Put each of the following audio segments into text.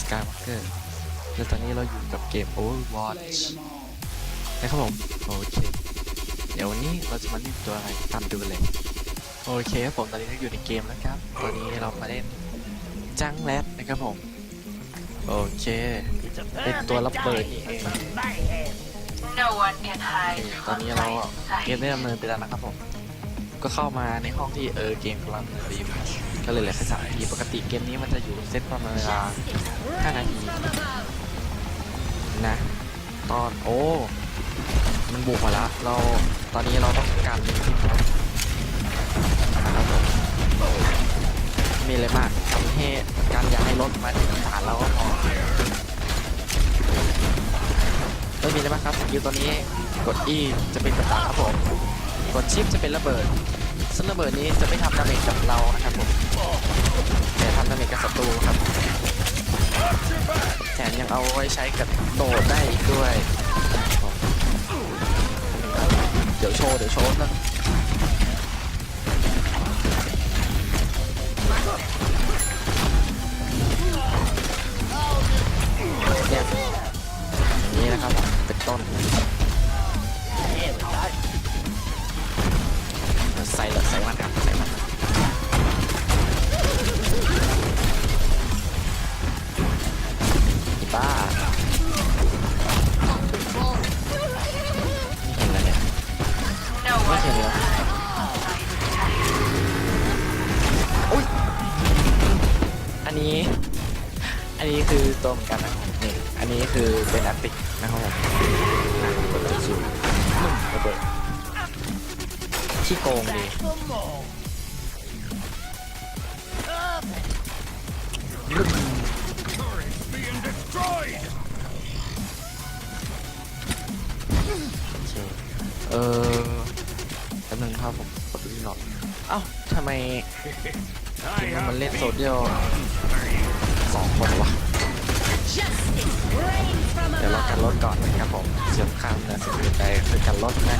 สกายวอล์กเกอร์และตอนนี้เราอยู่กับเกม Overwatch นะครับผมโอเคเดี๋ยววันนี้เราจะมาเล่นตัวอะไรตามดูเลยโอเคครับผมตอนนี้เราอยู่ในเกมแล้วครับตอนนี้เรามาเล่นจังแรดนะครับผมโอเค เป็นตัวระเบิดนี่เองตอนนี้เราเกมได้ดำเนินไปแล้วนะครับผม ก็เข้ามาในห้องที่เออเกมกำลังดำเนินอยู่ ก็เลยเหลือแค่สามนาทีปกติเกมนี้มันจะอยู่เซตประมาณเวลาห้านาทีนะ ตอนโอ้มันบุกมาแล้วเราตอนนี้เราต้องการเล่นที่ครับนะครับผมมีอะไรมากทำให้การอยากให้รถมาถึงฐานเราก็พอไม่มีอะไรมากครับสกิลตัวนี้กด E จะเป็นกระตักครับผมกดชิปจะเป็นระเบิดซึ่งระเบิดนี้จะไม่ทำดาเมจกับเรานะครับผม แต่ทำดาเมจกับศัตรูครับ แถมยังเอาไว้ใช้กับโดดได้อีกด้วย เดี๋ยวโชว์ เดี๋ยวโชว์นะเนี่ยนี้นะครับ เป็นต้น เป็นแอปติกนะครับผมกดตัวสูงนุ่มระเบิดขี้โกงดีเออแป๊บนึงครับผมกดดูหน่อยเอ้าทำไมทีมมันเล่นโซเดียลสองคนวะ เดี๋ยวเรากันรถก่อนนะครับผมเสียบข้ามนะสุดใจคือกันรถนะ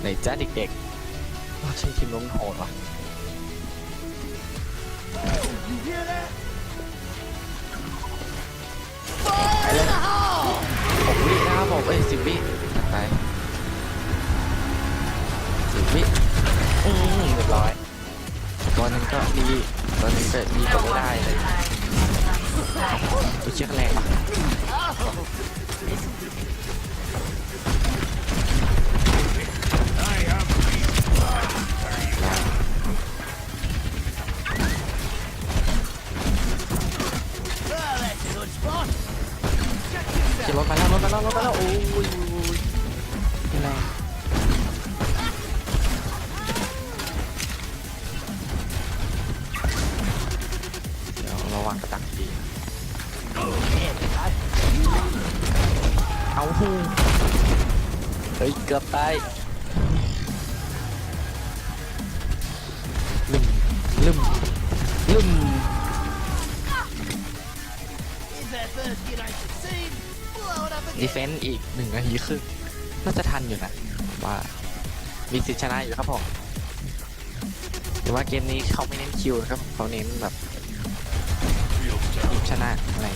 ไหนจ้าเด็กๆว่าใช่ทีมล้มโหดวะไปเลยหกวินะครับผมเอ้ยสิบวิถัดไปสิบวิอืมเรียบร้อย ตัวหนึงก็ดีตัวหนึงก็ดีกว่าไม่ได้เลย เชือกแรงปะ ดีเฟนต์อีกหนึ่งนาทีครึ่งน่าจะทันอยู่นะว่ามีสิทธิชนะอยู่ครับผมแต่ว่าเกมนี้เขาไม่เน้นคิวนะครับเขาเน้นแบบทีมชนะอะไร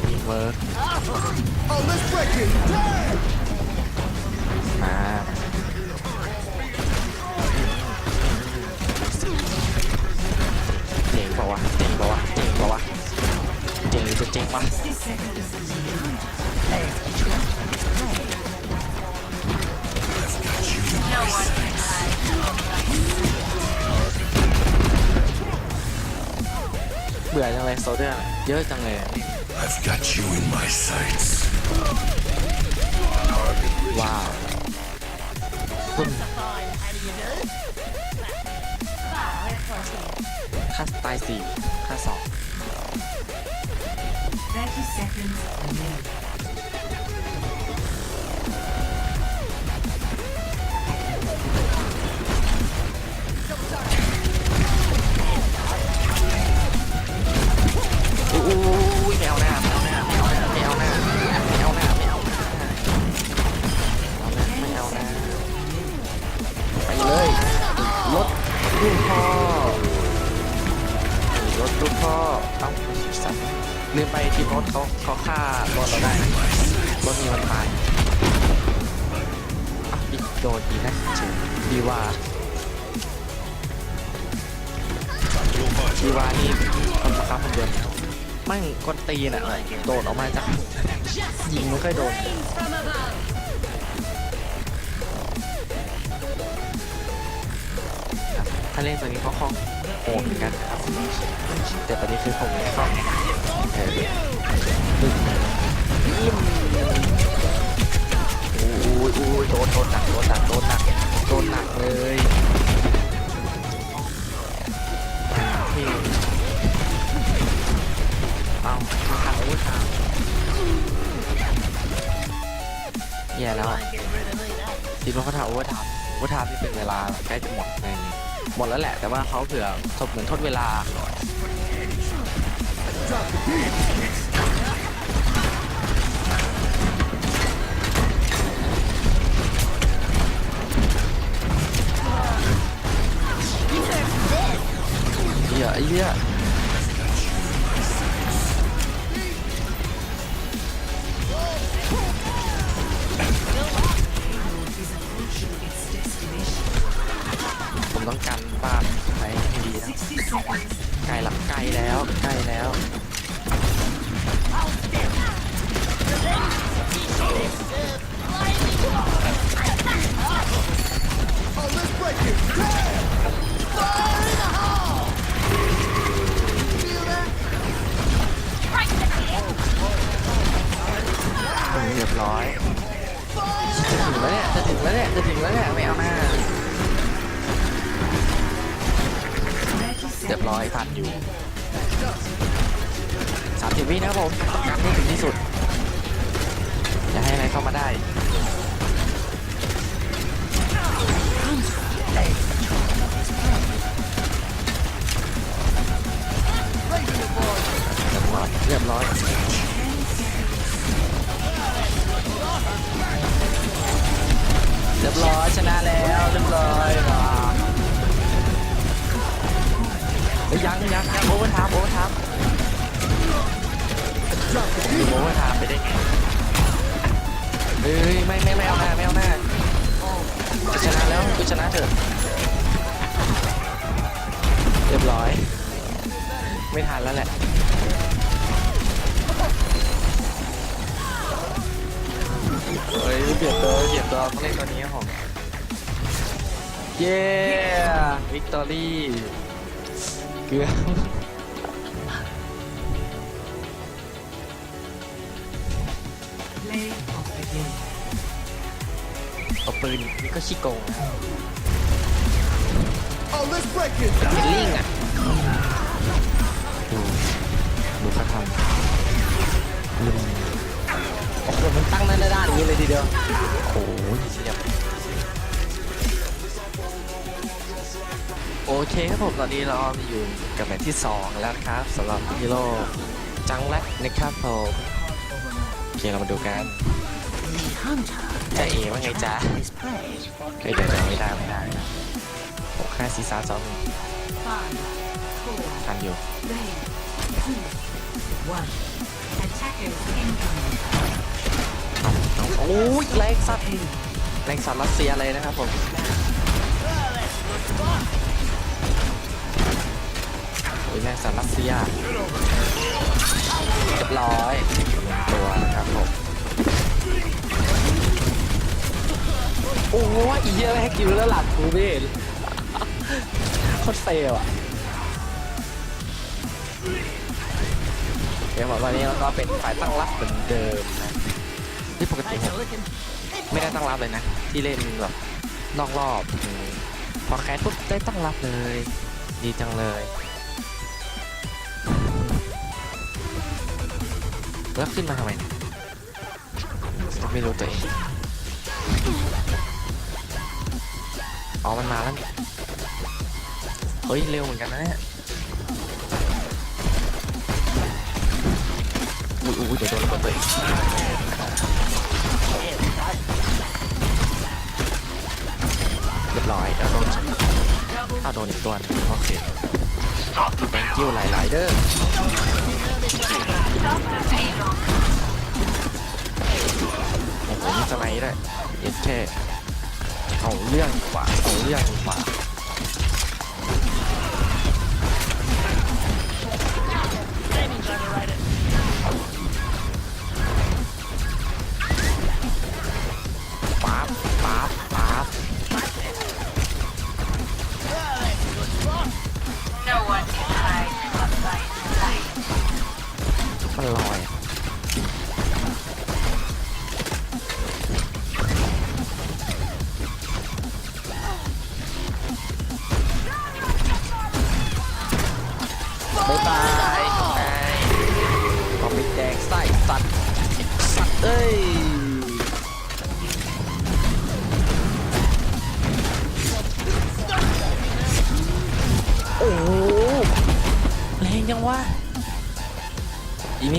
ทีมเวิร์กมาเจ๋งเปล่าวะเจ๋งเปล่าวะ จ๋งหรือจะเจ๋งวะ No one can hide บื่อจังเลยโซเดอร์เยอะจังเลยอะ I've got you in my sights. ว้าวคุณค่าตายสี่ค่าสอง 30 seconds remaining. แมั่งกวนตีนอะโดดออกมาจากยิงไม่ค่อยโดนถ้าเล่นตัวนี้เขาคล่องโหดเหมือนกันครับ แต่ตอนนี้คือผมไม่คล่องดึงยิ้มอู้ยอู้ยโดนโดนหนักโดนหนักโดนหนักโดนหนักเลยามาขังอาวุธทางแย่แล้วทีมเราเขาถามอาวุธทางอาวุธทางที่เป็นเวลาใกล้จะหมดในหมดแล้วแหละ แต่ว่าเขาเผื่อทบเหมือนทดเวลา เหี้ยไอ้เหี้ย นะใกล้ละใกล้แล้วใกล้แล้วเรียบร้อยจะถึงแล้วเนี่ยจะถึงแล้วเนี่ยจะถึงแล้วเนี่ยไม่เอาหน้า เรียบร้อยทันอยู่สามสิบวินะครับผมต้องการให้ถึงที่สุด อย่าให้อะไรเข้ามาได้ ชนะแล้วกูชนะเถอะเรียบร้อย ไม่ทันแล้วแหละเฮ้ยเบียดตัวเบียดตัวต้องเล่นตัวนี้ครับผมเย้วิกตอรี่เกือบ Play of the game. เอาปืนนี่ก็ขี้โกงนะ Oh, let's break it. เป็นลิงอะดูดูเขาทำลิงโอ้โหมันตั้งหน้าด้านอย่างนี้เลยทีเดียวโอ้โหเสียบโอเคครับผมตอนนี้เราอยู่กับแมตช์ที่ 2 แล้วนะครับสำหรับฮีโร่จังแรกนะครับผมโอเคเรามาดูกัน จะเอว่าไงจ๊ะเฮ้ยเดี๋ยวไม่ได้ไม่ได้หกห้าสี่สามสองทันอยู่โอ้ยแรงสัตว์แรงสัตว์รัสเซียเลยนะครับผมโอ้ยแรงสัตว์รัสเซียเรียบร้อยตัวนะครับผม โอ้ยอีเหี้ยแรกคิวแล้วหลังกูเบ้โคตรเฟลอะเกมวันนี้เราก็เป็นฝ่ายตั้งรับเหมือนเดิมนะที่ปกติผมไม่ได้ตั้งรับเลยนะ ที่เล่นแบบนอกรอบอืมพอแคสปุ๊บได้ตั้งรับเลย ดีจังเลยแล้วขึ้นมาทำไมเนี่ยไม่รู้ตัวเอง อ๋อมันมาแล้ว เฮ้ย เร็วเหมือนกันนะเนี่ยอุ้ยอุ้ยเดี๋ยวโดนระเบิดตัวเองเรียบร้อยแล้วโดนถ้าโดนอีกตัวโอเค thank you หลายๆเด้อโอ้โหมีสไนด์ด้วยเย็ดแค่ เอาเรื่องดีกว่าเอาเรื่องดีกว่าป๊า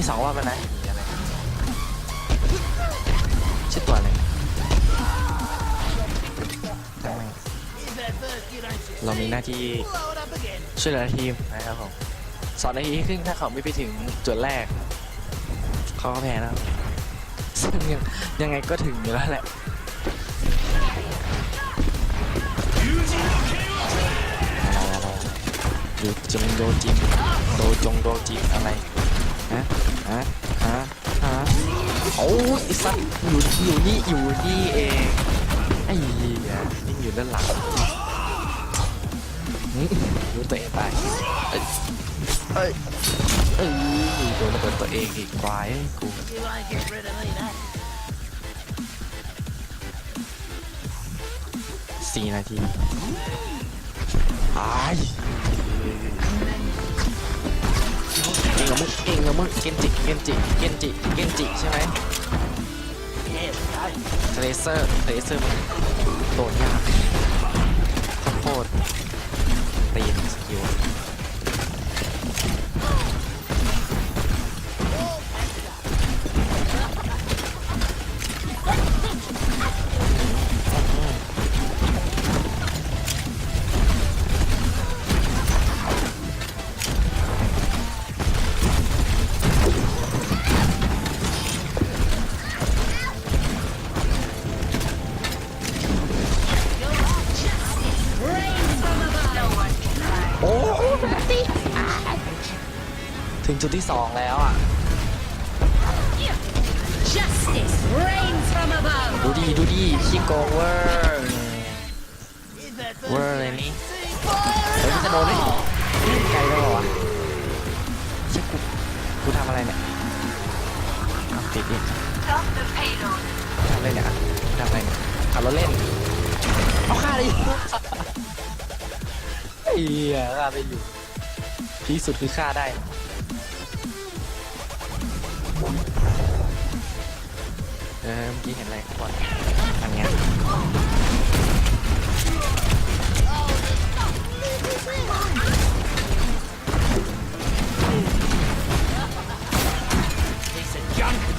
สองรอบแล้วนะอีอะไรชื่อตัวอะไรจำไม่เรามีหน้าที่ช่วยเหลือทีมนะครับผมสองนาทีครึ่งถ้าเขาไม่ไปถึงจุดแรก เขาก็แพ้แล้วซึ่งยังยังไงก็ถึงอยู่แล้วแหละอะไรอะไรดูจงโดจินโดจงโดจินอะไรฮะ ฮะฮะฮะโอ้ยไอ้สัตว์อยู่อยู่นี่อยู่นี่เองไอ้เหี้ยนี่อยู่ด้านหลังรู้ตัวเองไปเอ้ยเอ้ยเอ้ยโดนระเบิดตัวเองอีกควายกูสี่นาทีอาย เก่งกับมึงเก่งกับมึงเกนจิเกนจิเกนจิเกนจิใช่ไหมเทเลเซอร์เทเลเซอร์มันโดดยากข้าวโพดตีนสกิล ติดดิทำอะไรเนี่ยทำอะไรเนี่ยขับรถเล่นเอาฆ่าดิไอ้เหี้ยฆ่าได้อยู่ที่สุดคือฆ่าได้เออเมื่อกี้เห็นอะไรข้างบนทำไง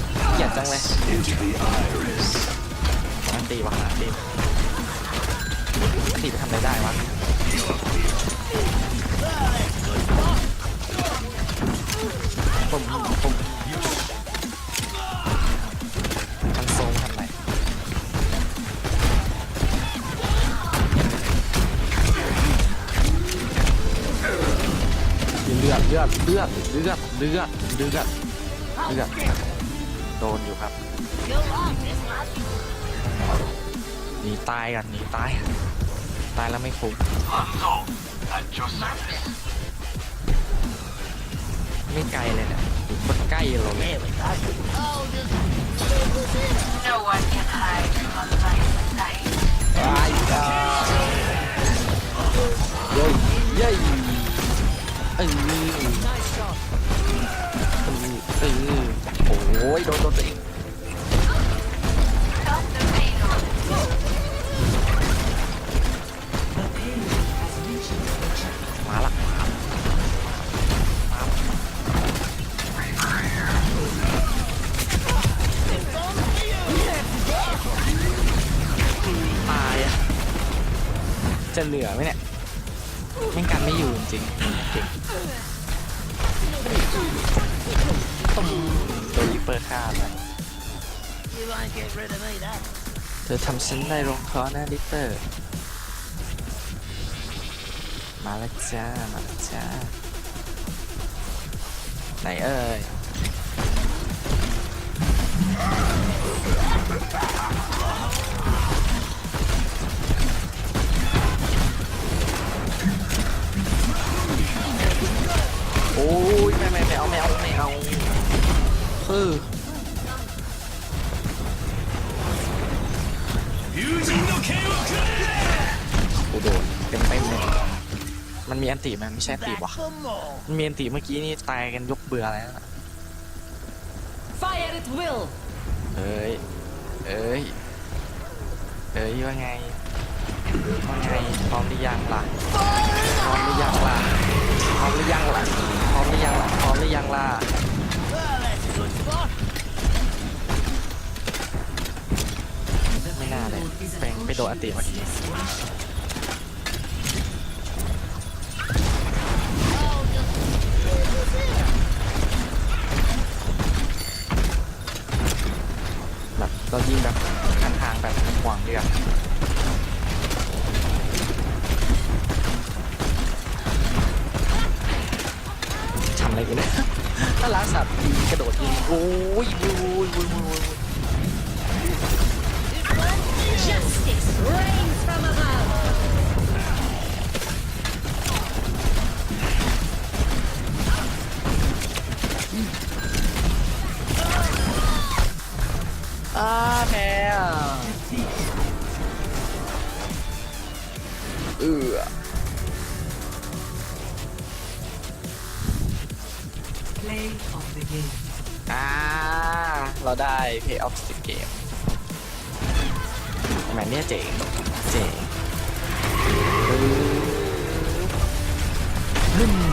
เกียดจังเลยมันตีวะตีตีไปทำอะไรได้วะผมผมทันทรงทำไรเลือดเลือดเลือดเลือดเลือดเลือดเลือด โดนอยู่ครับหนีตายกันหนีตาย ตายแล้วไม่คุ้มไม่ไกลเลยนะคนใกล้เราเลย No one can hide from my sight. ว้ายเย้ยเย้ยเออเออเออ โอ้ยโดนโดนตัวเองมาละมาละตายอะจะเหลือไหมเนี่ยแม่งกันไม่อยู่จริงๆเก่งต้ม เปอร์ฆ่าไปเธอทำฉันได้ลงคอนะลิปเปอร์ มาแล้วจ้า มาแล้วจ้า ไหนเอ่ย คือ Using the K.O. กูโดนเต็มเต็มเลยมันมีอันติไหมไม่ใช่อันติวะมันมีอันติเมื่อกี้นี่ตายกันยกเบื่อแล้วนะ Fire at will! เอ้ย เอ้ย เอ้ยว่าไงว่าไงพร้อมหรือยังล่ะพร้อมหรือยังล่ะพร้อมหรือยังล่ะ พร้อมหรือยังล่ะ พร้อมหรือยังล่ะ ไม่น่าเลย แปลงไปโเนี่ยเจ๋งเจ๋งบึ้ม